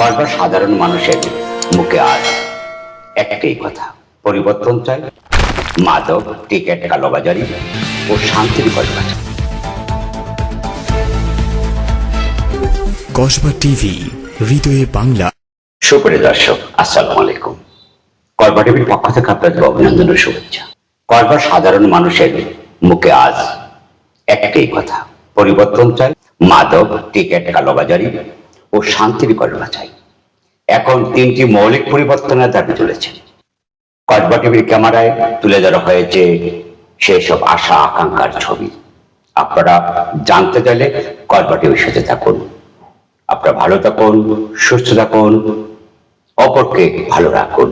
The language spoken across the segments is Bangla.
কয়েকবার সাধারণ মানুষের মুখে আজ একটাই কথা পরিবর্তন চাই। মাদক টিকেট কালোবাজারি ও শান্তির চাই। কসবা টিভি হৃদয়ে বাংলা। সুপ্রিয় দর্শক আসসালামু আলাইকুম। কলবা টিভির পক্ষ থেকে আপনাদের অভিনন্দন ও শুভেচ্ছা। কলবার সাধারণ মানুষের মুখে আজ একটাই কথা পরিবর্তন চাই। মাদক টিকেট কালোবাজারি ও শান্তির কল্পনা চাই। এখন তিনটি মৌলিক পরিবর্তনের দাবি তুলেছে। কসবা টিভির ক্যামেরায় তুলে ধরা হয়েছে সেই সব আশা আকাঙ্ক্ষার ছবি। আপনারা জানতে চাইলে কসবা টিভির সাথে থাকুন। আপনারা ভালো থাকুন সুস্থ থাকুন অপরকে ভালো রাখুন।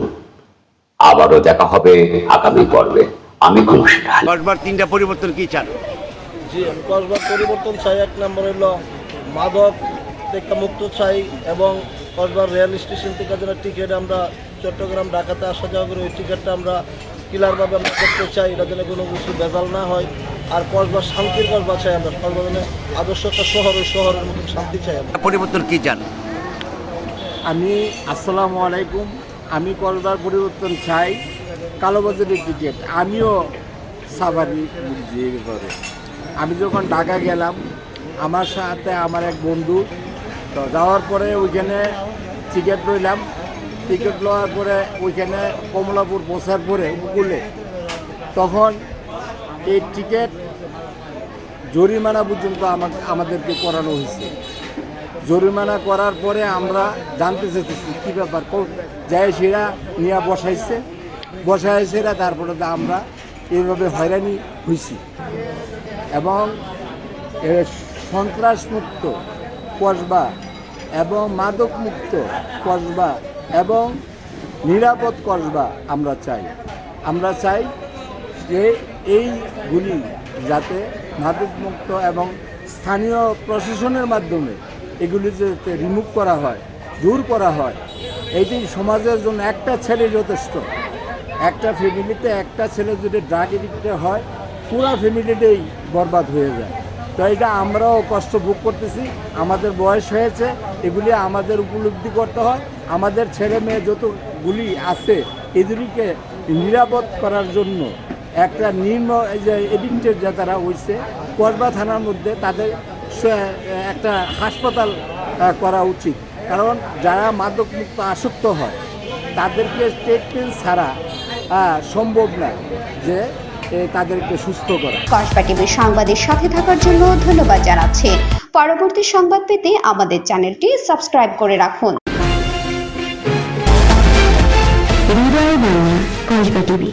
আবারও দেখা হবে আগামী পর্বে। আমি দশবার তিনটা পরিবর্তন কি চান? জি কসবার পরিবর্তন চাই। এক নম্বর হলো মাদক থেকে মুক্ত চাই এবং কসবার রেল স্টেশন থেকে যেন টিকিট আমরা চট্টগ্রাম ঢাকাতে আসা যাওয়া করি ওই টিকিটটা আমরা ক্লিয়ারভাবে আমরা করতে চাই। এটা যেন কোনো কিছু ভেজাল না হয়। আর কসবার শান্তির কসবা চাই আমরা। কসবা যেন আদর্শ একটা শহর ওই শহরের মতন শান্তি চাই আমরা। পরিবর্তন কী চান? আমি আসসালামু আলাইকুম। আমি করবার পরিবর্তন চাই। কালোবাজারের টিকিট। আমিও বুঝি এই আমি যখন ঢাকা গেলাম আমার সাথে আমার এক বন্ধু তো যাওয়ার পরে ওইখানে টিকিট রইলাম টিকিট লওয়ার পরে ওইখানে কমলাপুর পৌঁছার পরে উপকূলে তখন এই টিকিট জরিমানা পর্যন্ত আমাকে আমাদেরকে করানো হয়েছে। জরিমানা করার পরে আমরা জানতে চেয়েছি কী ব্যাপার যাই সেরা নিয়ে বসাইছে। বসাইছে এরা তারপরে আমরা এইভাবে হয়রানি হয়েছি এবং সন্ত্রাসমুক্ত কসবা এবং মাদকমুক্ত কসবা এবং নিরাপদ কসবা আমরা চাই। আমরা চাই যে এইগুলি যাতে মাদকমুক্ত এবং স্থানীয় প্রশাসনের মাধ্যমে এগুলি যাতে রিমুভ করা হয়, দূর করা হয়। এটি সমাজের জন্য একটা ছেলে যথেষ্ট। একটা ফ্যামিলিতে একটা ছেলে যদি ড্রাগ এডিক্টেড হয়, পুরা ফ্যামিলিটাই বরবাদ হয়ে যায়। তো এটা আমরাও কষ্ট ভোগ করতেছি। আমাদের বয়স হয়েছে, এগুলি আমাদের উপলব্ধি করতে হয়। আমাদের ছেলে মেয়ে যতগুলি আছে এগুলিকে নিরাপদ করার জন্য একটা নিম্ন যে এডিক্টেড যে তারা হয়েছে করবা থানার মধ্যে তাদের একটা হাসপাতাল করা উচিত। কারণ যারা মাদকমুক্ত আসক্ত হয়, তাদেরকে ট্রিটমেন্ট ছাড়া সম্ভব না। যে তাদেরকে সুস্থ করা। কসবা টিভির সংবাদের সাথে থাকার জন্য ধন্যবাদ জানাচ্ছি। পরবর্তী সংবাদ পেতে আমাদের চ্যানেলটি সাবস্ক্রাইব করে রাখুন। কসবা টিভি।